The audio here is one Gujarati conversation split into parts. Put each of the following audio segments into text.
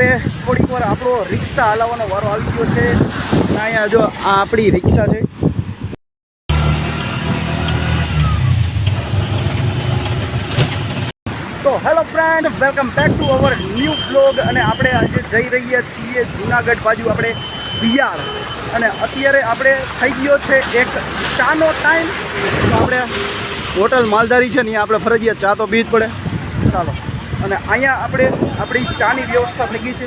હવે થોડીક વાર આપણો રિક્ષા હલાવવાનો વારો આવી ગયો છે. અહીંયા જો આ આપણી રિક્ષા છે. તો hello friend, welcome back to our new blog. અને આપણે આજે જઈ રહ્યા છીએ જુનાગઢ બાજુ આપણે બિયાર. અને અત્યારે આપણે થઈ ગયો છે એક ચાનો ટાઈમ તો આપણે હોટલ માલધારી છે ને આપણે ફરજિયાત ચા તો જ પડે. ચાલો. અને અહીંયા આપણે આપણી ચાની વ્યવસ્થા થઈ ગઈ છે.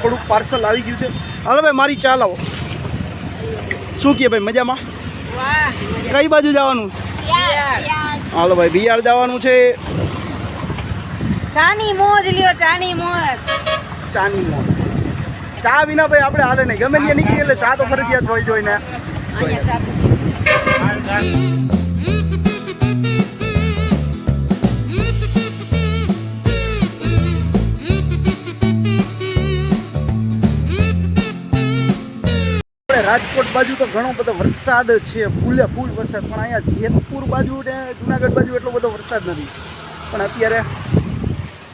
થોડુંક પાર્સલ આવી ગયું છે. હાલો ભાઈ મારી ચા લાવો. શું કહે ભાઈ મજામાં? કઈ બાજુ જવાનું? હાલો ભાઈ બિયાર જવાનું છે. ચાની મોજ લ્યો ચાની મોજ. ચાની મોજ. ચા વિના ભાઈ આપણે હાલે નહીં. ગમે ત્યાં નીકળીએ એટલે ચા તો ફરજિયાત હોય જોઈને. રાજકોટ બાજુ તો ઘણો બધો વરસાદ છે, ફૂલે ફૂલ વરસાદ. પણ અહીંયા જેતપુર બાજુ ને જુનાગઢ બાજુ એટલો બધો વરસાદ નથી. પણ અત્યારે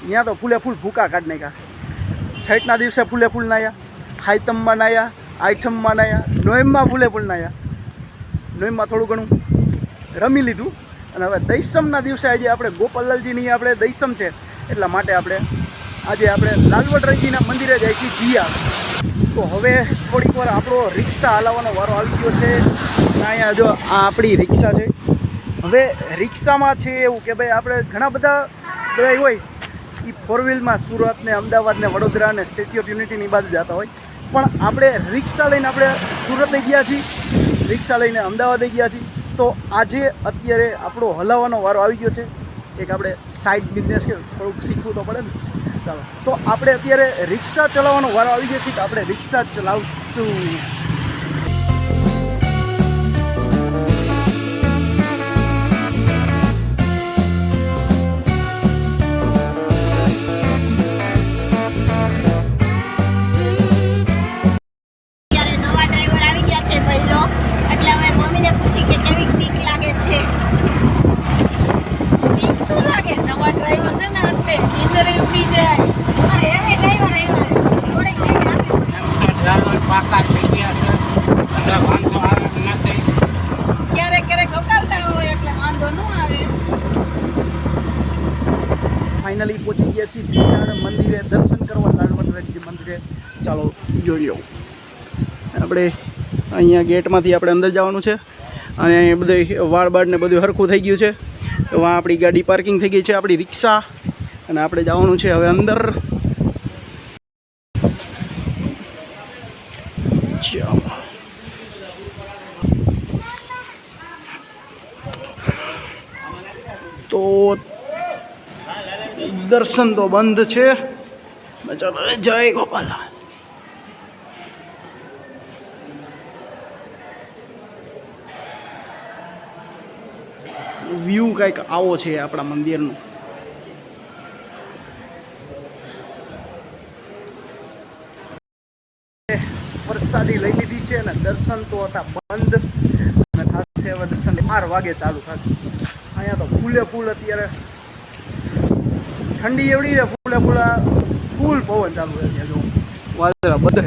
ત્યાં તો ફૂલે ફૂલ ભૂકા કાઢ નાખ્યા. છઠના દિવસે ફૂલે ફૂલ નાયા, હાઈતમમાં નાયા આઈઠમમાં નાયા નોયમમાં ફૂલે ફૂલ નાયા. નોયમમાં થોડું ઘણું રમી લીધું. અને હવે દૈસમના દિવસે આજે આપણે ગોપાલલાલજીની આપણે દૈસમ છે. એટલા માટે આપણે આજે આપણે લાલવડરાયજીના મંદિરે જાય છીએ જીયા. તો હવે થોડીક વાર આપણો રિક્ષા હલાવવાનો વારો આવી ગયો છે. અને અહીંયા જો આ આપણી રિક્ષા છે. હવે રિક્ષામાં છે એવું કે ભાઈ આપણે ઘણા બધા બધા હોય એ ફોર વ્હીલમાં સુરત ને અમદાવાદ ને વડોદરા ને સ્ટેચ્યુ ઓફ યુનિટીની બાજુ જતા હોય. પણ આપણે રિક્ષા લઈને આપણે સુરત ગયા છીએ, રિક્ષા લઈને અમદાવાદ ગયા છીએ. તો આજે અત્યારે આપણો હલાવવાનો વારો આવી ગયો છે. એક આપણે સાઈડ બિઝનેસ કે થોડુંક શીખવું તો પડે ને. ચાલો તો આપણે અત્યારે રિક્ષા ચલાવવાનો વારો આવી ગયો છે તો આપણે રિક્ષા ચલાવશું? આપણે અહીંયા ગેટમાંથી આપણે અંદર જવાનું છે. અને બધું વાળબાળને બધું હરખું થઈ ગયું છે. વાં આપણી ગાડી પાર્કિંગ થઈ ગઈ છે, આપણી રિક્ષા. અને આપણે જવાનું છે હવે અંદર. તો દર્શન તો બંધ છે. ચાલો, જય ગોપાલ વ્યૂ કંઈક આવો છે આપણા મંદિરનો. વરસાદી લઈ લીધી છે અને દર્શન તો હતા બંધ. અને થશે હવે દર્શન બાર વાગે ચાલુ થશે. અહીંયા તો ફૂલે ફૂલ અત્યારે. ઠંડી એવડી છે, ફૂલે ફૂલા ફૂલ પવન ચાલુ છે ત્યાં જો. વાદળા બધે.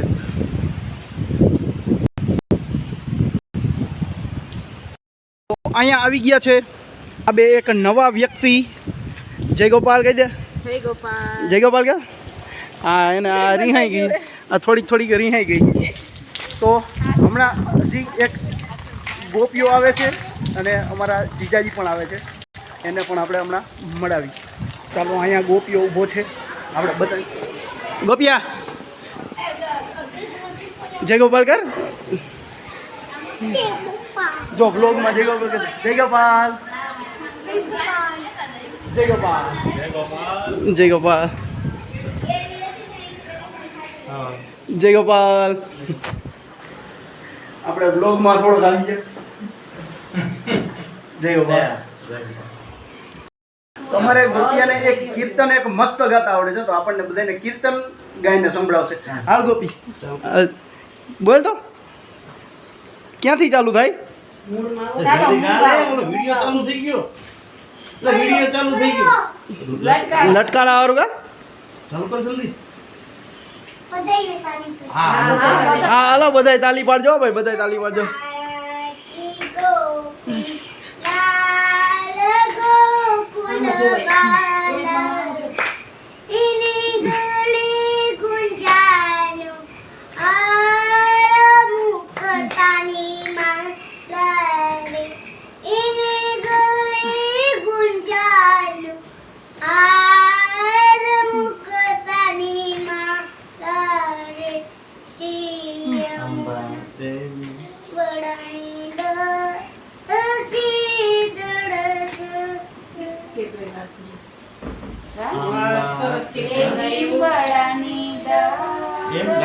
અહીંયા આવી ગયા છે. આ બે એક નવા વ્યક્તિ. જય ગોપાલ કહી દે. જય ગોપાલ. જય ગોપાલ કે હા એને આ રિહાઈ ગઈ. આ થોડીક થોડીક રિહાઈ ગઈ. તો હમણાં હજી એક ગોપીઓ આવે છે અને અમારા જીજાજી પણ આવે છે. એને પણ આપણે હમણાં મળાવી. ચાલો અહીંયા ગોપીઓ ઊભો છે. આપણે બધા ગોપિયા. જય ગોપાલ કર. જો બ્લોગમાં જય ગોપાલ જય ગોપાલ. જય ગોપાલ. જય ગોપાલ. જય ગોપાલ. આપણે બ્લોગમાં થોડો આવી જય ગોપાલ. તમારે ગોપિયાને એક કીર્તન એક મસ્ત ગાતા આવડે છે તો આપણને બધાને કીર્તન ગાઈને સંભળાવશે. હાલ ગોપી. બોલ તો. ક્યાંથી ચાલુ થાય? ચાલુ થઈ ગયો. વીડિયો ચાલુ થઈ ગયો. લટકાણા વાળું કા? ચાલુ કર જલ્દી. હા હા હાલો બધાય તાલી પાડજો હો ભાઈ બધાય તાલી પાડજો. લાલ ગોકુલ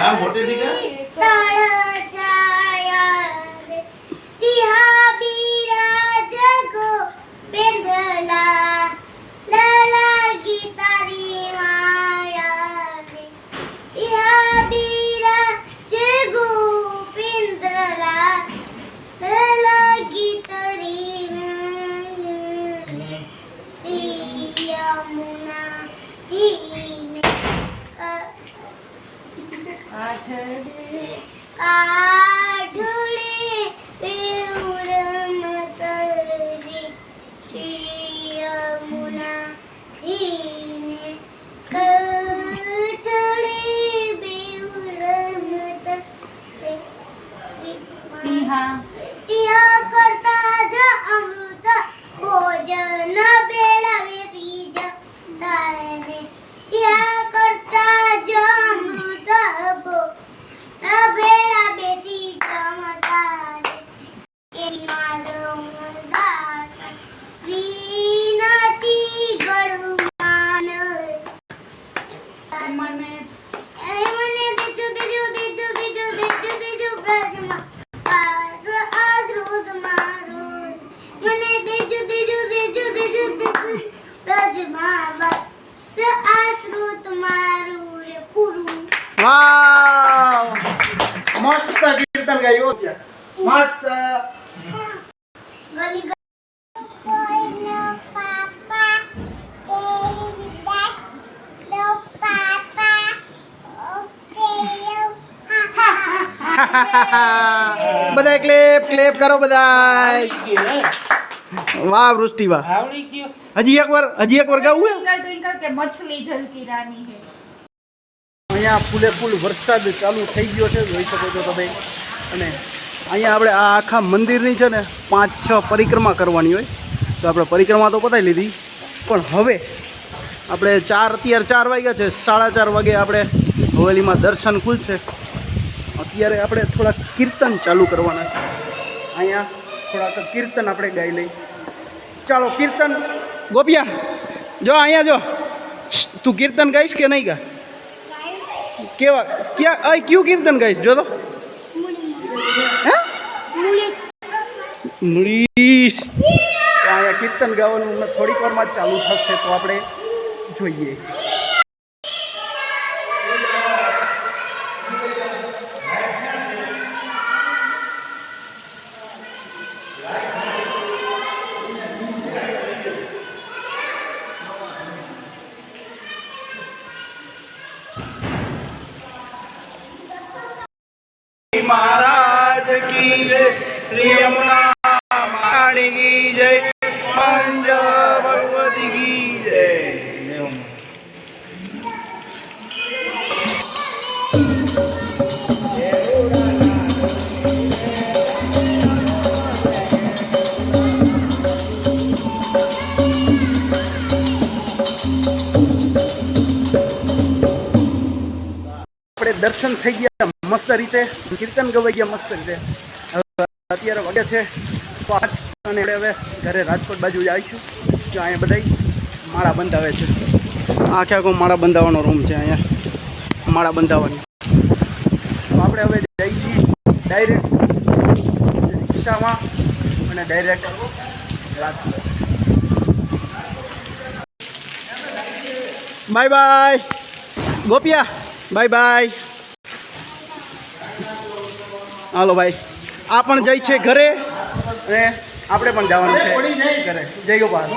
ના મોટે દીકરા આઠડે કાઢુલે પેઉરમ તરી શ્રી યમુના જીને કાઢુલે પેઉરમ તરી ટીહા ત્યાં રે પૂરું વાવ મસ્ત કીર્તન ગાયો. મસ્ત ગલી ગલી કોઈનો પાપા તેરી દાત લો પાપા ઓકે લો હા હા હા બધાય ક્લેપ ક્લેપ કરો બધાય વાહ વૃષ્ટિ વાહ આવડી ગયો. હજી એકવાર હજી એકવાર ગાવું હે? ટ્વિંકલ ટ્વિંકલ કે મછલી જલકી રાની હે. અહીંયા ફૂલે ફૂલ વરસાદ ચાલુ થઈ ગયો છે જોઈ શકો છો તમે. અને અહીંયા આપણે આ આખા મંદિરની છે ને પાંચ છ પરિક્રમા કરવાની હોય. તો આપણે પરિક્રમા તો પતાવી લીધી. પણ હવે આપણે ચાર અત્યારે ચાર વાગ્યા છે સાડા ચાર વાગે આપણે હવેલીમાં દર્શન ખુલશે. અત્યારે આપણે થોડાક કીર્તન ચાલુ કરવાના છે. અહીંયા થોડાક કીર્તન આપણે ગાઈ લઈ ચાલો, કીર્તન. ગોપિયા, જો અહીંયા જો. તું કીર્તન ગાઈશ કે નહીં ગા? કેવા? ક્યાં? અહીં કયું કીર્તન ગાઈશ? જો તો. હે? મુડીશ અહીંયા કીર્તન ગાવાનું થોડીક વારમાં ચાલુ થશે તો આપણે જોઈએ. મહારાજ કી જય. શ્રી યમુના જય. મંજ ભગવતી કી દર્શન થઈ ગયા. મસ્ત રીતે, કીર્તન ગવાઈ મસ્ત રીતે. અત્યારે વાગે છે પાંચ અને હવે ઘરે રાજકોટ બાજુ આવીશું જો અહીંયા બધા માળા બંધાવે છે. આખે આખો માળા બંધાવવાનો રૂમ છે અહીંયા, માળા બંધાવવાની. તો આપણે હવે જઈ છીએ ડાયરેક્ટ રિક્ષામાં અને direct Rajkot. Bye bye Gopiya bye bye હાલો ભાઈ. આ પણ જઈ છે ઘરે. અને આપણે પણ જવાનું છે. ઘરે જય ગોપાલ.